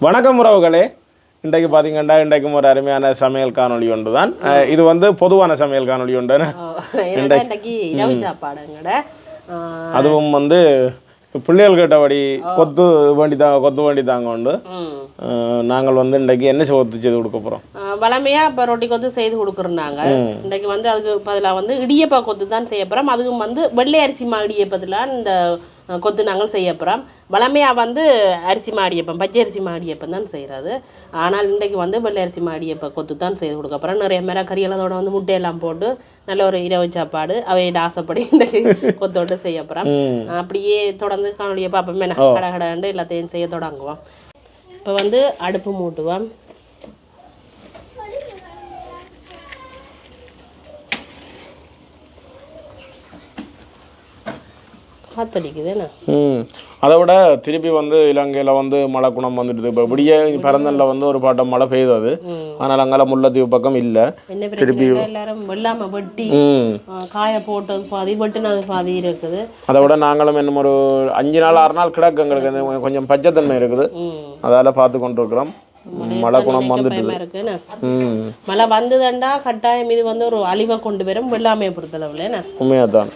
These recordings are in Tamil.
வணக்கம் உறவுகளே. இன்றைக்கு பார்த்தீங்கன்னா இன்றைக்கும் ஒரு அருமையான சமையல் காணொளி ஒன்று தான் இது வந்து பொதுவான சமையல் காணொளி ஒன்று அதுவும் வந்து பிள்ளைகள் கேட்டபடி கொத்து வேண்டி தாங்க கொத்து வேண்டி தாங்க உண்டு நாங்கள் வந்து இன்றைக்கு என்ன கொத்து செய்து கொடுக்க போகிறோம் வளமையா இப்போ ரொட்டி கொத்து செய்து கொடுக்குறாங்க இன்னைக்கு வந்து அதுக்கு பதிலாக வந்து இடியப்பா கொத்து தான் செய்ய போகிறோம் அதுவும் வந்து வெள்ளை அரிசி மா இடியப்பத்தில் இந்த கொத்து நாங்கள் செய்ய போகிறோம் வளமையாக வந்து அரிசி மா இடியப்பம் பச்சை அரிசி மா இடியப்பம் தான் செய்கிறது ஆனால் இன்றைக்கு வந்து வெள்ளை அரிசி மா இடியப்ப கொத்து தான் செய்து கொடுக்க போகிறோம் நிறைய மேலே கறிகளோட வந்து முட்டையெல்லாம் போட்டு நல்ல ஒரு இரவு சாப்பாடு அவையோட ஆசைப்படி இன்றைக்கு கொத்தோட்டு செய்ய போகிறோம் அப்படியே தொடர்ந்து காணொலியை பார்ப்போமே. கடை கடாண்டு எல்லாத்தையும் செய்ய தொடங்குவோம். இப்போ வந்து அடுப்பு மூட்டுவோம். காத்தடிக்குது என்ன ம். அதை விட திருப்பி வந்து இலங்கையில் வந்து மழை குணம் வந்துடுது இப்போ விடிய பிறந்தனில் வந்து ஒரு பாட்டம் மழை பெய்யுது அது. ஆனால் அங்கால முல்லைத்தீவு பக்கம் இல்லை. என்ன பிரச்சனை? எல்லாரும் வெள்ளாம வெட்டி காய போட்டது பாதி வெட்டினது பாதி இருக்குது. அதை விட நாங்களும் இன்னும் ஒரு அஞ்சு நாள் ஆறு நாள் கிடக்கு எங்களுக்கு. கொஞ்சம் பச்சைத்தன்மை இருக்குது. அதால் பார்த்து கொண்டிருக்கிறோம். மழை குணம் என்ன ம். மழை வந்ததுண்டா கட்டாயம் இது வந்து ஒரு அழிவை கொண்டு வரும் வெள்ளாமையை பொறுத்தளவில் என்ன? உண்மையாக தான்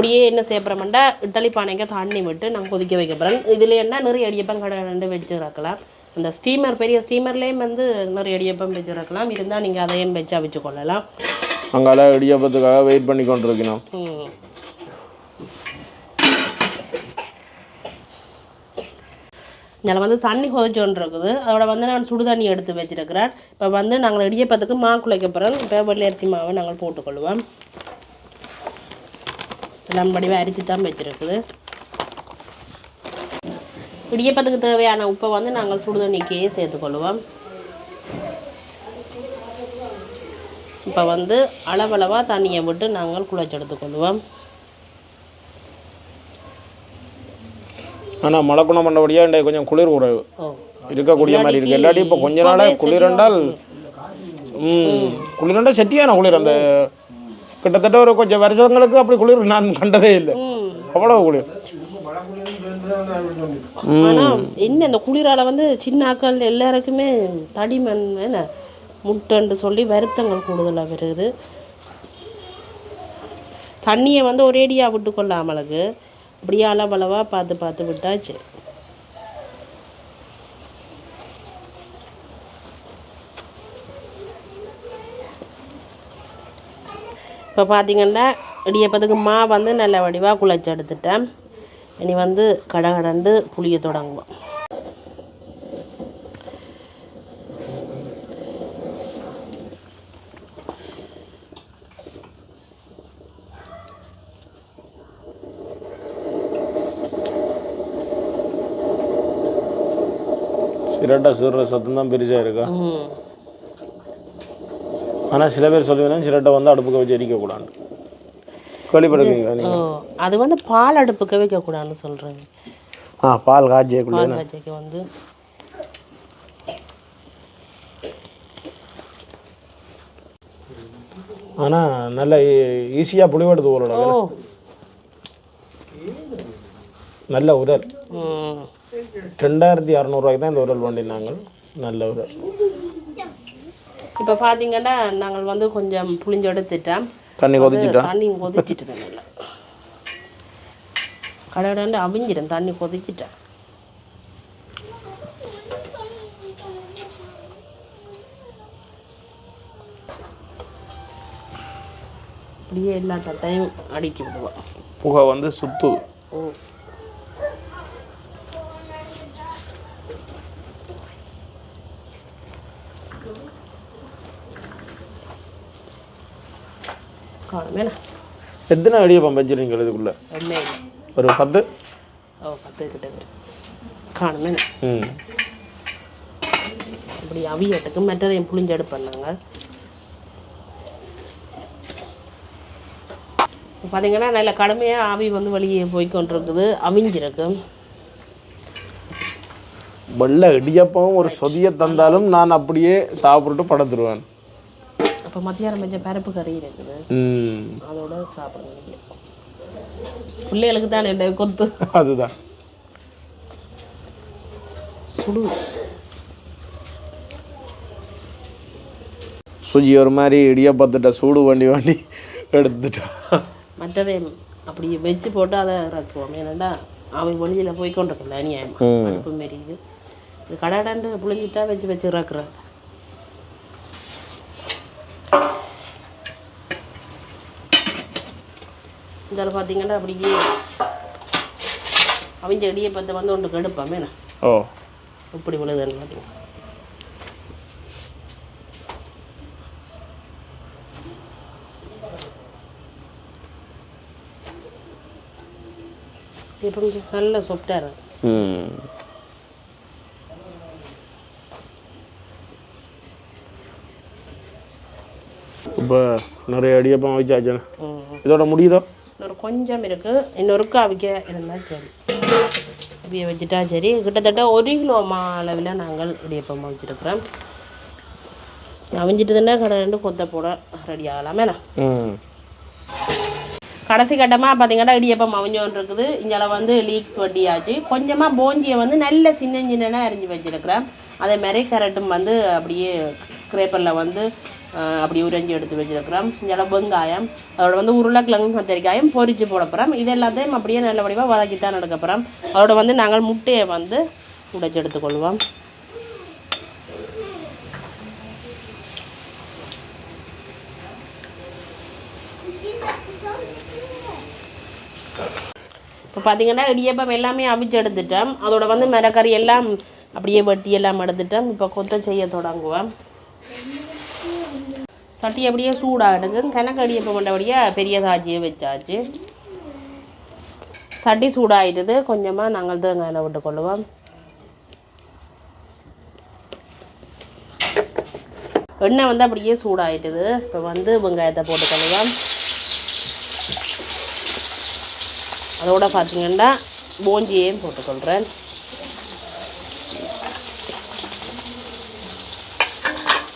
இப்படியே என்ன செய்ய போகிறோம்டா இட்டலி பானைக்கு தண்ணி விட்டு நாங்கள் கொதிக்க வைக்க போகிறோம் இதில் என்ன நிறைய அடியப்பம் கடை ரெண்டு வச்சு இறக்கலாம் அந்த ஸ்டீமர் பெரிய ஸ்டீமர்லேயும் வந்து நிறைய அடியப்பம் வச்சு இறக்கலாம் இருந்தால் நீங்கள் அதையும் வச்சா வச்சு கொள்ளலாம். அங்கால இடியாப்பத்துக்காக வெயிட் பண்ணி கொண்டிருக்கணும். இதில் வந்து தண்ணி கொதிச்சோன்னு இருக்குது அதோட வந்து நான் சுடு தண்ணி எடுத்து வச்சிருக்கிறேன். இப்போ வந்து நாங்கள் இடியப்பத்துக்கு மா குலைக்க போகிறோம் இப்போ வெள்ளை அரிசி மாவை நாங்கள் போட்டுக்கொள்வோம். எல்லாம் வடிவாக அரிச்சு தான் வச்சிருக்குது. இடியப்பத்துக்கு தேவையான உப்பை வந்து நாங்கள் சுடு தண்ணிக்கே சேர்த்துக்கொள்வோம் இப்போ வந்து அளவளவாக தண்ணியை விட்டு நாங்கள் குழைச்சி எடுத்துக்கொள்வோம் ஆனால் மழை குணம் பண்ணபடியாக இன்றைக்கு கொஞ்சம் குளிர் உறவு இருக்கக்கூடிய மாதிரி இருக்கு. இல்லாட்டி இப்போ கொஞ்ச நாளாக குளிரெண்டால் ம் குளிரெண்டா செட்டியான குளிர் அந்த கிட்டத்தட்ட ஒரு கொஞ்சம் வருஷங்களுக்கு அப்படி குளிர் நான் கண்டதே இல்லை. அவ்வளோ குளிர். ஆனா என்ன இந்த குளிரால வந்து சின்ன ஆக்கள் எல்லாருக்குமே தடிமண் என்ன முட்டைன்னு சொல்லி வருத்தங்கள் கூடுதலாக வருது. தண்ணியை வந்து ஒரேடியாக விட்டு கொள்ளாமலுக்கு அப்படியே அளவளவாக பார்த்து பார்த்து விட்டாச்சு. இப்போ பார்த்தீங்கன்னா இடியப்பத்துக்கு மா வந்து நல்ல வடிவாக குழைச்சி எடுத்துட்டேன் இனி வந்து கடகடண்டு புளிய தொடங்குவோம். சிரட்டை சீடுற சத்தம் தான் பெருசாக இருக்கா ஆனால் சில பேர் சொல்லுவேன் சிரட்டை வந்து அடுப்புக்கு வச்சு எரிக்கக்கூடாது கேள்விப்படுவீங்களா ஓ நீங்கள் அது வந்து பால் அடுப்புக்கு வைக்கக்கூடாதுன்னு சொல்கிறேன் ஆ பால் காய்ச்சியக்குள்ளே பால் காய்ச்சிக்கு வந்து. ஆனால் நல்ல ஈஸியாக புளிவெடுத்து போகலாம் நல்ல உரல். ரெண்டாயிரத்தி அறநூறுவாய்க்கு தான் இந்த உரல் பண்ணினாங்க நல்ல உரல். இப்போ பார்த்தீங்கன்னா நாங்கள் வந்து கொஞ்சம் புளிஞ்சு எடுத்துட்டோம் தண்ணி கொதிச்சுட்டா? தண்ணி கொதிச்சிட்டு நல்லா. கடகடண்டு அவிஞ்சிடும் தண்ணி கொதிச்சிட்டேன் அப்படியே எல்லா தட்டையும் அடுக்கி விடுவோம். புகை வந்து சுத்து ஓ. காணுமே எத்தனை அடியப்பம் வச்சுருங்க இதுக்குள்ளே உண்மையில ஒரு பத்து ஓ பத்து கிட்ட வரும் ம் இப்படி அவியட்டுக்கு மற்றதையும் புளிஞ்செடுப்பேன் நாங்கள் பார்த்தீங்கன்னா நல்ல கடுமையாக ஆவி வந்து வெளியே போய் கொண்டிருக்குது அவிஞ்சிருக்கு வெள்ளை இடியப்பம் ஒரு சொதியை தந்தாலும் நான் அப்படியே சாப்பிட்டு படுத்துருவேன் அப்போ மத்தியானம் கொஞ்சம் பருப்பு கறி இருக்குது. ம். அதோட சாப்பிட முடியும் பிள்ளைகளுக்கு தான் என்ன கொத்து. அதுதான். சுடு. சுஜி ஒரு மாதிரி இடியப்பத்திட்ட சூடு வண்டி வண்டி எடுத்துட்டா. மற்றதை அப்படி வச்சு போட்டு அதை இறக்குவோம். ஏன்னாண்டா அவன் வெளியில் போய் கொண்டிருக்கல அநியாயம். ம். அடுப்பு மாரி இது கடாடாண்டு புளிஞ்சிட்டா வச்சு வச்சு இறக்குறது. இதில் பார்த்தீங்கன்னா அப்படியே அவங்க இடியப்பத்தை வந்து ஒன்று கெடுப்பாமே ஓ. இப்படி விழுதுன்னு பார்த்தீங்க இப்போ கொஞ்சம் நல்ல ம். இப்போ நிறைய அடியப்பம் வச்சாச்சுண்ணே. இதோட முடியுதோ? கொஞ்சம் இருக்குது இன்னொருக்கு அவிக்க இருந்தால் சரி. அவிய வச்சுட்டா சரி. கிட்டத்தட்ட ஒரு கிலோ மா அளவில் நாங்கள் இடியப்பம் வச்சுருக்குறோம். அவிஞ்சிட்டு தானே கடை ரெண்டு கொத்த போட ரெடி ஆகலாமே ம். கடைசி கட்டமாக பார்த்தீங்கன்னா இடியப்பம் அவிஞ்சோன்னு இருக்குது. இங்கே வந்து லீக்ஸ் வட்டியாச்சு. கொஞ்சமாக போஞ்சியை வந்து நல்ல சின்ன சின்னனாக அரிஞ்சு வச்சுருக்கிறேன். அதே மாதிரி கேரட்டும் வந்து அப்படியே ஸ்க்ரேப்பரில் வந்து அப்படி உறைஞ்சி எடுத்து வச்சுருக்கிறோம் இதில் வெங்காயம் அதோட வந்து உருளைக்கிழங்கு கத்திரிக்காயும் பொரிச்சு போட போகிறோம் இது எல்லாத்தையும் அப்படியே நல்ல வடிவாக வதக்கி தான் எடுக்க போகிறோம் அதோட வந்து நாங்கள் முட்டையை வந்து உடைச்சி எடுத்துக்கொள்வோம் இப்போ பார்த்தீங்கன்னா இடியப்பம் எல்லாமே அவிச்சு எடுத்துட்டோம் அதோட வந்து மரக்கறி எல்லாம் அப்படியே வெட்டி எல்லாம் எடுத்துட்டோம் இப்போ கொத்த செய்ய தொடங்குவோம் சட்டி அப்படியே சூடாகிடுங்க. கிணக்கடி இப்போ பண்ணபடியாக பெரிய சாஜியே வச்சாச்சு. சட்டி சூடாயிட்டுது கொஞ்சமாக நாங்கள் தேங்காயில் விட்டு கொள்ளுவோம். எண்ணெய் வந்து அப்படியே சூடாயிட்டுது இப்போ வந்து வெங்காயத்தை போட்டுக்கொள்ளுவோம் அதோட பார்த்தீங்கன்னா போஞ்சியையும் போட்டுக்கொள்கிறேன்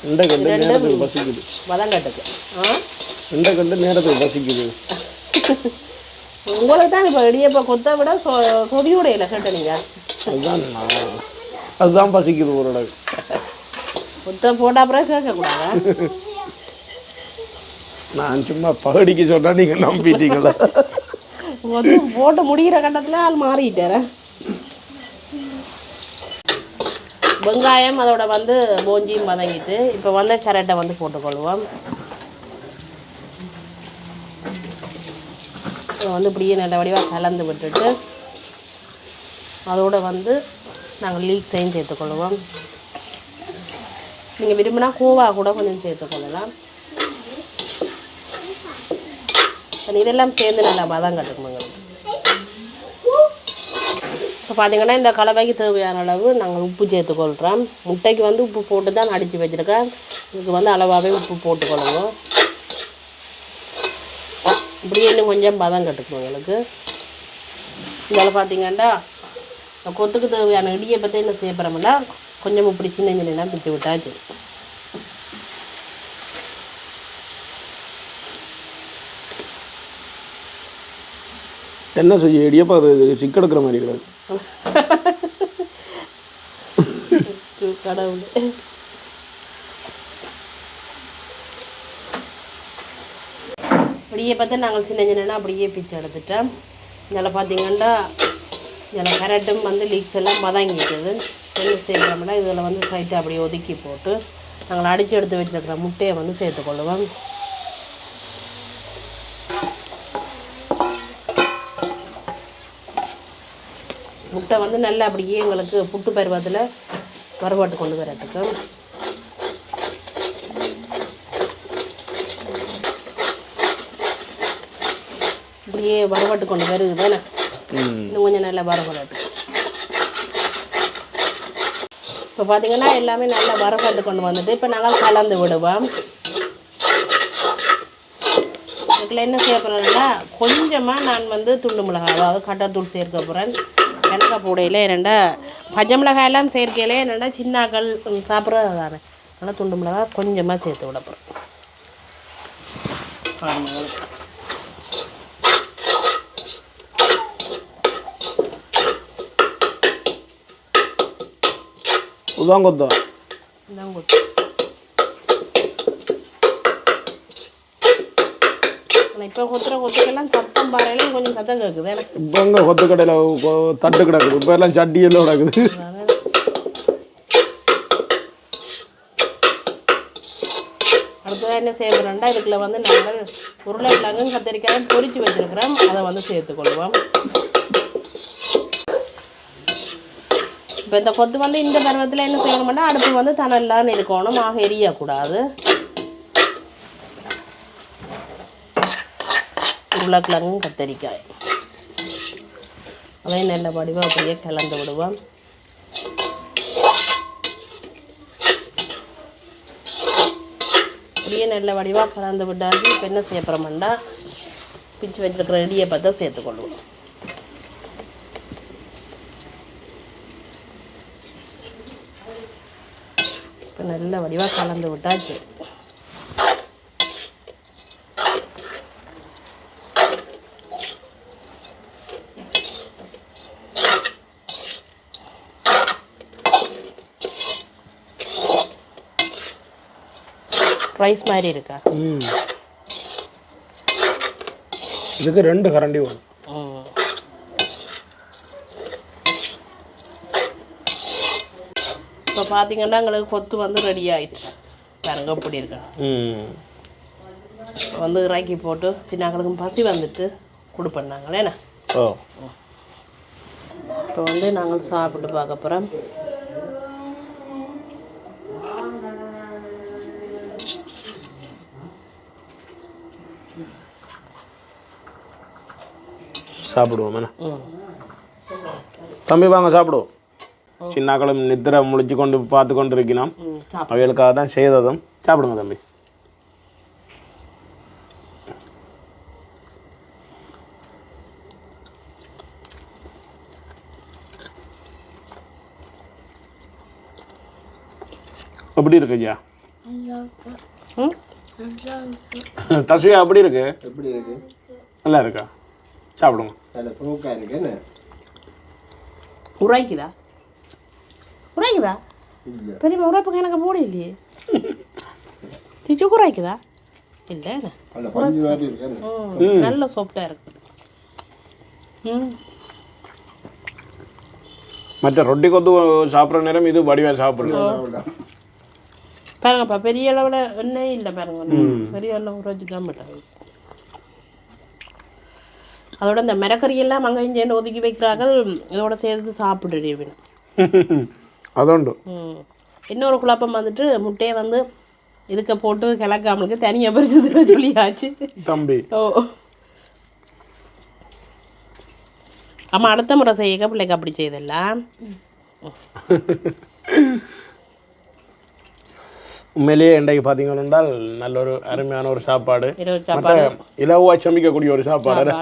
இந்த கண்டு நேரத்துக்கு பசிக்குது வதங்கட்டுக்கு. ஆ? இந்த கண்டு நேரத்துக்கு பசிக்குது உங்களுக்கு தான் இப்போ இடியப்ப கொத்தை விட சொ சொதியோட இல்லை கேட்டீங்க. அதுதான் நான். அதுதான் பசிக்குது ஒரு இடம் கொத்தை போட்ட அப்புறம் கேட்கக்கூடாதா நான் சும்மா பகடிக்கு சொன்னா நீங்க நம்பிட்டீங்களா? போட்டு முடிகிற கட்டத்தில் ஆள் மாறிட்டாரன் வெங்காயம் அதோட வந்து போஞ்சியும் வதங்கிட்டு இப்போ வந்து கேரட்டை வந்து போட்டுக்கொள்வோம். வந்து இப்படியே நல்ல வடிவாக கலந்து விட்டுட்டு அதோடு வந்து நாங்கள் லீக்ஸையும் சேர்த்துக்கொள்வோம். நீங்கள் விரும்பினா கோவா கூட கொஞ்சம் சேர்த்துக்கொள்ளலாம். இதெல்லாம் சேர்ந்து நல்லா பதம் கட்டுக்கும் இப்போ பார்த்திங்கன்னா இந்த கலவைக்கு தேவையான அளவு நாங்கள் உப்பு சேர்த்துக்கொள்கிறோம் முட்டைக்கு வந்து உப்பு போட்டு தான் அடித்து வச்சுருக்கேன். இதுக்கு வந்து அளவாகவே உப்பு போட்டுக்கொள்ளுங்க இப்படியே இன்னும் கொஞ்சம் பதம் கட்டுக்கும் எங்களுக்கு. இதில் பார்த்திங்கன்னா கொத்துக்கு தேவையான இடியை பற்றி என்ன செய்யப்படுறோம்னா கொஞ்சம் இப்படி சின்ன சின்னலாம் பிச்சு விட்டாச்சு. என்ன செய்ய? இடியப்பா அது சிக்கெடுக்கிற மாதிரி கிடையாது கடவுள். அப்படியே பார்த்து நாங்கள் சின்ன சின்னனா அப்படியே பிச்சு எடுத்துட்டோம். இதில் பார்த்தீங்கன்னா இதில் கரெக்டும் வந்து லீக்ஸ் எல்லாம் மதங்கிட்டுது. என்ன செய்கிறோம்னா இதில் வந்து சைட்டை அப்படியே ஒதுக்கி போட்டு நாங்கள் அடித்து எடுத்து வச்சுருக்கிற முட்டையை வந்து சேர்த்துக்கொள்ளுவோம். முட்டை வந்து நல்லா அப்படியே எங்களுக்கு புட்டு பருவத்தில் வறுபாட்டு கொண்டு வரதுக்கு இப்படியே வறுபாட்டு கொண்டு வருது தானே? இன்னும் கொஞ்சம் நல்லா வறுபடட்டும் இப்போ பார்த்தீங்கன்னா எல்லாமே நல்லா வறுபட்டு கொண்டு வந்துட்டு இப்போ நாங்கள் கலந்து விடுவோம். இதுக்குள்ள என்ன செய்ய போகிறேன்னா கொஞ்சமாக நான் வந்து துண்டு மிளகாய் அதாவது கட்டத்தூள் சேர்க்க போகிறேன் வெனக்காய் பூடையில் என்னென்னா பச்சை மிளகாயெல்லாம் சேர்க்கையிலே என்னென்னா சின்னாக்கள் சாப்பிட்றது தானே அதனால் துண்டு மிளகாய் கொஞ்சமாக சேர்த்து விட போகிறேன் இதுதான் கொத்தா இப்போ கொத்துற கொத்துக்கெல்லாம் சத்தம் பாறையிலும் கொஞ்சம் சத்தம் கேட்குது எனக்கு. இப்போ அங்கே கொத்து கடையில் தட்டு கிடக்குது. இப்போ எல்லாம் சட்டி எல்லாம் கிடக்குது. அடுத்ததாக என்ன செய்ய போகிறோம்னா இதுக்குள்ள வந்து நாங்கள் உருளைக்கிழங்கும் கத்திரிக்காயும் பொரிச்சு வச்சிருக்கிறோம். அதை வந்து சேர்த்துக்கொள்வோம் இப்போ இந்த கொத்து வந்து இந்த பருவத்தில் என்ன செய்யணும்னா அடுப்பு வந்து தணல்லான்னு இருக்கணும் ஆக எரியக்கூடாது. உருளைக்கிழங்கும் கத்திரிக்காய். அதையும் நல்ல வடிவாக அப்படியே கலந்து விடுவோம். அப்படியே நல்ல வடிவாக கலந்து விட்டாச்சு இப்போ என்ன செய்ய போகிறோம்டா பிச்சு வச்சுருக்கிற இடியை பார்த்தா சேர்த்துக்கொள்வோம் இப்போ நல்ல வடிவாக கலந்து விட்டாச்சு. ரைஸ் மாதிரி இருக்கா? ம். இதுக்கு ரெண்டு கரண்டி வரும் ம். இப்போ பார்த்தீங்கன்னா எங்களுக்கு கொத்து வந்து ரெடி ஆயிடுச்சு பாருங்க இப்படி இருக்கு. ம். இப்போ வந்து இறக்கி போட்டு சின்னங்களுக்கும் பசி வந்துட்டு கொடுப்பண்ணாங்களே என்ன? ஓ. இப்போ வந்து நாங்கள் சாப்பிட்டு பார்க்க போகிறோம் சாப்பிடுவோம். என்ன ம் தம்பி வாங்க சாப்பிடுவோம். சின்னாக்களும் நித்திரை முழிச்சு கொண்டு பார்த்து கொண்டு இருக்கணும் அவைகளுக்காக தான் செய்ததும் சாப்பிடுங்க தம்பி. எப்படி இருக்கு ஐயா? தஸ்வியா எப்படி இருக்கு? எப்படி இருக்கு? நல்லா இருக்கா? சாப்பிடுங்க. நல்ல தூக்கா இருக்கு என்ன? உரைக்குதா? உரைக்குதா? இல்ல. பெரியம்மா உரைப்புக்கு எனக்கு போட இல்லையே. திச்சு உரைக்குதா? இல்லை நல்ல பஞ்சு மாதிரி இருக்கு ம், நல்ல சாஃப்டாக இருக்கு. ம். மற்ற ரொட்டி கொத்து சாப்பிட்ற நேரம் இது வடிவாக அவ்வளவுதான். பாருங்கப்பா பெரிய அளவில் எண்ணெய் இல்லை பாருங்க. பெரிய அளவு உரைச்சி தான் மாட்டாங்க அதோட இந்த மரக்கறியெல்லாம் மங்கைஞ்சேன்னு ஒதுக்கி வைக்கிறார்கள். இதோட சேர்த்து சாப்பிடுறீ வேணும் அதோண்டு இன்னொரு குழப்பம் வந்துட்டு முட்டையை வந்து இதுக்க போட்டு கிளக்காமலுக்கு தனியாக பறிச்சதுன்னு சொல்லியாச்சு. தம்பி. ஓ. ஆமாம் அடுத்த முறை செய்யக்க பிள்ளைக்கு அப்படி செய்தெல்லாம். உண்மையிலேயே இன்றைக்கு பார்த்தீங்கன்னா நல்ல ஒரு அருமையான ஒரு சாப்பாடு. இலவாக சமைக்கக்கூடிய ஒரு சாப்பாடு.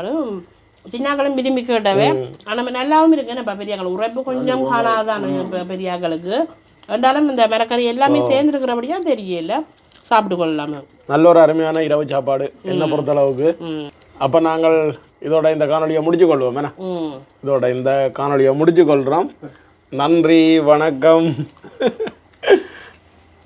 சின்னாக்களும் விரும்பி கேட்டவே. ஆனால் நல்லாவும் இருக்கு. என்ன பெரியாக்கள் உரைப்பு கொஞ்சம் காணாதான இப்போ பெரியாக்களுக்கு. ரெண்டாலும் இந்த மிளக்கறி எல்லாமே சேர்ந்துருக்கிறபடியா தெரியல. சாப்பிட்டு கொள்ளலாமே. நல்ல ஒரு அருமையான இரவு சாப்பாடு. என்னை பொறுத்தளவுக்கு? ம். அப்போ நாங்கள் இதோட இந்த காணொலியை முடிச்சு கொள்வோம். என்ன? ம். இதோட இந்த காணொலியை முடிச்சு கொள்கிறோம் நன்றி வணக்கம்.